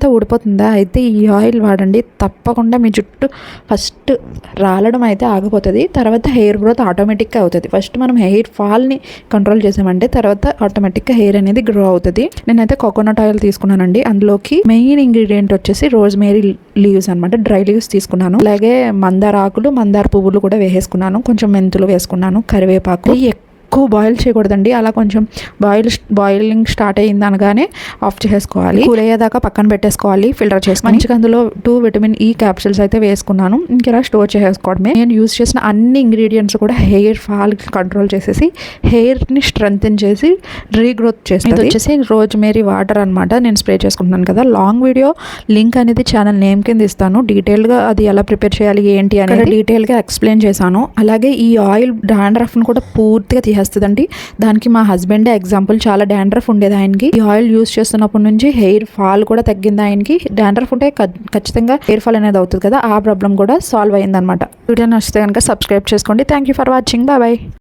అంతా ఊడిపోతుందా? అయితే ఈ ఆయిల్ వాడండి. తప్పకుండా మీ జుట్టు ఫస్ట్ రాలడం అయితే ఆగిపోతుంది. తర్వాత హెయిర్ గ్రోత్ ఆటోమేటిక్గా అవుతుంది. ఫస్ట్ మనం హెయిర్ ఫాల్ని కంట్రోల్ చేసామంటే తర్వాత ఆటోమేటిక్గా హెయిర్ అనేది గ్రో అవుతుంది. నేనైతే కోకోనట్ ఆయిల్ తీసుకున్నానండి. అందులోకి మెయిన్ ఇంగ్రీడియంట్ వచ్చేసి రోజ్ మేరీ లీవ్స్ అనమాట డ్రై లీవ్స్ తీసుకున్నాను. అలాగే మందార ఆకులు మందార పువ్వులు కూడా వేసేసుకున్నాను. కొంచెం మెంతులు వేసుకున్నాను. కరివేపాకు. ఎక్కువ బాయిల్ చేయకూడదండి. అలా కొంచెం బాయిల్ బాయిలింగ్ స్టార్ట్ అయ్యింది అనగానే ఆఫ్ చేసుకోవాలి కూల్ అయ్యేదాకా పక్కన పెట్టేసుకోవాలి ఫిల్టర్ చేసుకొని. మంచిగా అందులో టూ విటమిన్ ఈ క్యాప్సిల్స్ అయితే వేసుకున్నాను. ఇంకెలా స్టోర్ చేసుకోవడమే నేను యూస్ చేసిన అన్ని ఇంగ్రీడియంట్స్ కూడా హెయిర్ ఫాల్ కంట్రోల్ చేసేసి హెయిర్ని స్ట్రెంగ్తన్ చేసి రీగ్రోత్ చేసి ఇది వచ్చేసి రోజ్ మేరీ వాటర్ అనమాట నేను స్ప్రే చేసుకుంటున్నాను కదా. లాంగ్ వీడియో లింక్ అనేది ఛానల్ నేమ్ కింద ఇస్తాను. డీటెయిల్గా అది ఎలా ప్రిపేర్ చేయాలి ఏంటి అనేది డీటెయిల్గా ఎక్స్ప్లెయిన్ చేశాను. అలాగే ఈ ఆయిల్ డాండ్రఫ్ను కూడా పూర్తిగా తీసేస్తుందండి దానికి మా హస్బెండే ఎగ్జాంపుల్ చాలా డాండ్రఫ్ ఉండేది ఆయనకి. ఈ ఆయిల్ యూస్ చేస్తున్నప్పటి నుంచి హెయిర్ ఫాల్ కూడా తగ్గింది ఆయనకి. డాండ్రఫ్ ఉంటే ఖచ్చితంగా హెయిర్ ఫాల్ అనేది అవుతుంది కదా ఆ ప్రాబ్లం కూడా సాల్వ్ అయిందనమాట వీడియో నచ్చితే కనుక సబ్స్క్రైబ్ చేసుకోండి. Thank you for watching. Bye bye.